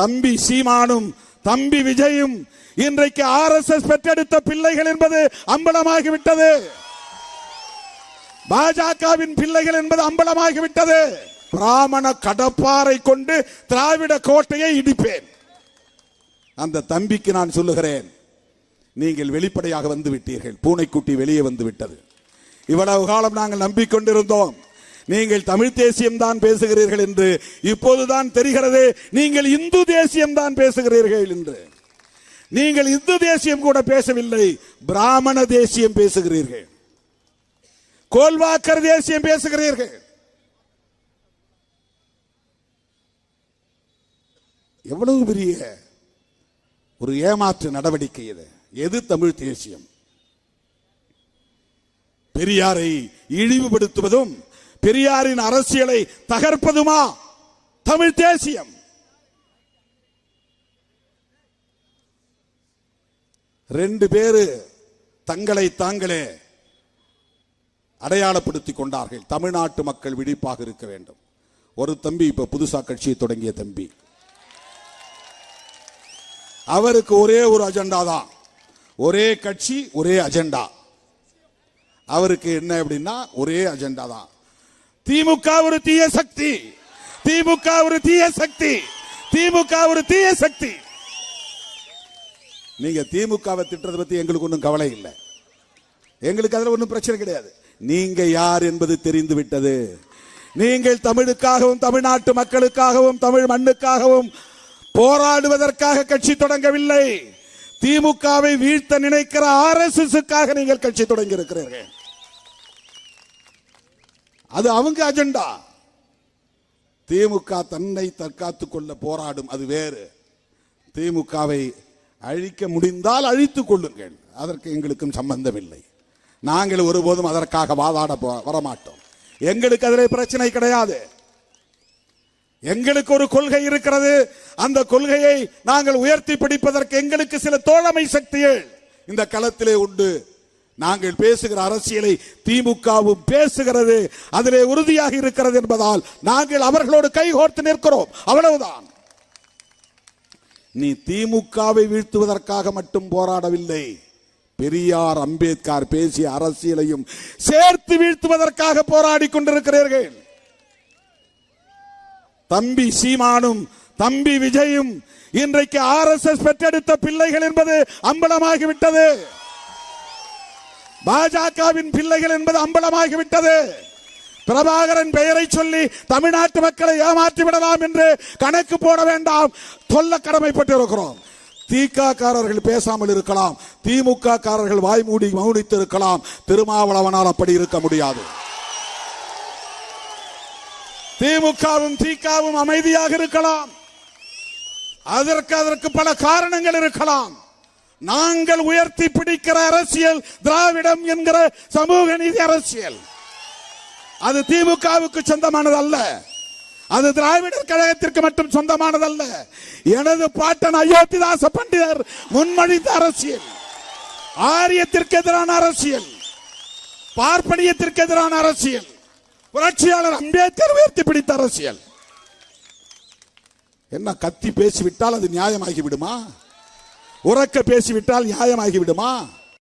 தம்பி சீமானும் தம்பி விஜயும் இன்றைக்கு ஆர் எஸ் எஸ் பெற்றெடுத்த பிள்ளைகள் என்பது அம்பலமாகிவிட்டது. பாஜகவின் பிள்ளைகள் என்பது அம்பலமாகிவிட்டது. பிராமண கடப்பாரை கொண்டு திராவிட கோட்டையை இடிப்பேன். அந்த தம்பிக்கு நான் சொல்லுகிறேன் நீங்கள் வெளிப்படையாக வந்து விட்டீர்கள். பூனைக்குட்டி வெளியே வந்து விட்டது. இவ்வளவு காலம் நாங்கள் நம்பிக்கொண்டிருந்தோம். நீங்கள் தமிழ் தேசியம் தான் பேசுகிறீர்கள் என்று இப்போதுதான் தெரிகிறது. நீங்கள் இந்து தேசியம் தான் பேசுகிறீர்கள் என்று. நீங்கள் இந்து தேசியம் கூட பேசவில்லை பிராமண தேசியம் பேசுகிறீர்கள். கோல்வாக்கர் தேசியம் பேசுகிறீர்கள். எவ்வளவு பெரிய ஒரு ஏமாற்று நடவடிக்கை இது. எது தமிழ் தேசியம்? பெரியாரை இழிவுபடுத்துவதும் பெரியாரின் அரசியலை தகர்ப்பதுமா? தமிழ் தேசியம். ரெண்டு பேரு தங்களை தாங்களே அடையாளப்படுத்திக் கொண்டார்கள். தமிழ்நாட்டு மக்கள் விழிப்பாக இருக்க வேண்டும். ஒரு தம்பி இப்ப புதுசா கட்சியை தொடங்கிய தம்பி. அவருக்கு ஒரே ஒரு அஜெண்டா தான். ஒரே கட்சி ஒரே அஜெண்டா. அவருக்கு என்ன அப்படின்னா ஒரே அஜெண்டா தான். திமுக ஒரு தீய சக்தி. திமுக ஒரு தீய சக்தி. திமுக ஒரு தீய சக்தி. நீங்க திமுகவை திட்டுறதை பத்தி எங்களுக்கு ஒன்றும் கவலை இல்லை. எங்களுக்கு அதில் ஒன்றும் பிரச்சனை கிடையாது. நீங்க யார் என்பது தெரிந்து விட்டது. நீங்கள் தமிழுக்காகவும் தமிழ்நாட்டு மக்களுக்காகவும் தமிழ் மண்ணுக்காகவும் போராடுவதற்காக கட்சி தொடங்கவில்லை. திமுகவை வீழ்த்த நினைக்கிற ஆர் எஸ் நீங்கள் கட்சி தொடங்கி இருக்கிறீர்கள் அது அவங்க அஜெண்டா. திமுக தன்னை தற்காத்துக் கொள்ள போராடும் அது வேறு. திமுகவை அழிக்க முடிந்தால் அழித்துக் கொள்ளுங்கள். அதற்கு எங்களுக்கும் சம்பந்தமில்லை. நாங்கள் ஒருபோதும் அதற்காக வாதாட போ- வரமாட்டோம். எங்களுக்கு அதில் பிரச்சனை கிடையாது. எங்களுக்கு ஒரு கொள்கை இருக்கிறது. அந்த கொள்கையை நாங்கள் உயர்த்தி பிடிப்பதற்கு எங்களுக்கு சில தோழமை சக்திகள். இந்த களத்திலே உண்டு நாங்கள் பேசுகிற அரசியலை திமுகவும் பேசுகிறது. அதிலே உறுதியாக இருக்கிறது என்பதால் நாங்கள் அவர்களோடு கைகோர்த்து நிற்கிறோம். அவ்வளவுதான். நீ திமுகவை வீழ்த்துவதற்காக மட்டும் போராடவில்லை. பெரியார் அம்பேத்கர் பேசிய அரசியலையும் சேர்த்து வீழ்த்துவதற்காக போராடி கொண்டிருக்கிறீர்கள். தம்பி சீமானும் தம்பி விஜயும் இன்றைக்கு ஆர் எஸ் எஸ் பெற்றெடுத்த பிள்ளைகள் என்பது அம்பலமாகிவிட்டது. பாஜகவின் பிள்ளைகள் என்பது அம்பலமாகிவிட்டது. பிரபாகரன் பெயரை சொல்லி தமிழ்நாட்டு மக்களை ஏமாற்றி விடலாம் என்று கணக்கு போட வேண்டாம். சொல்ல கடமைப்பட்டிருக்கிறோம். இருக்கிறோம் காரர்கள் பேசாமல் இருக்கலாம். திமுக காரர்கள் வாய்மூடி மௌனித்து இருக்கலாம் திருமாவளவனால் அப்படி இருக்க முடியாது. திமுகவும் திகாவும் அமைதியாக இருக்கலாம். அதற்கு அதற்கு பல காரணங்கள் இருக்கலாம். நாங்கள் உயர்த்தி பிடிக்கிற அரசியல் திராவிடம் என்கிற சமூக நீதி அரசியல். அது திமுகவுக்கு சொந்தமானது அல்ல அது திராவிடர் கழகத்திற்கு மட்டும் சொந்தமானதல்ல. எனது பாட்டன் அயோத்திதாச பண்டிதர் முன்மொழிந்த அரசியல். ஆரியத்திற்கு எதிரான அரசியல். பார்ப்பனியத்திற்கு எதிரான அரசியல். புரட்சியாளர் அம்பேத்கர் உயர்த்தி பிடித்த அரசியல். என்ன கத்தி பேசிவிட்டால் அது நியாயமாகி விடுமா உறக்க பேசிவிட்டால் நியாயமாகி விடுமா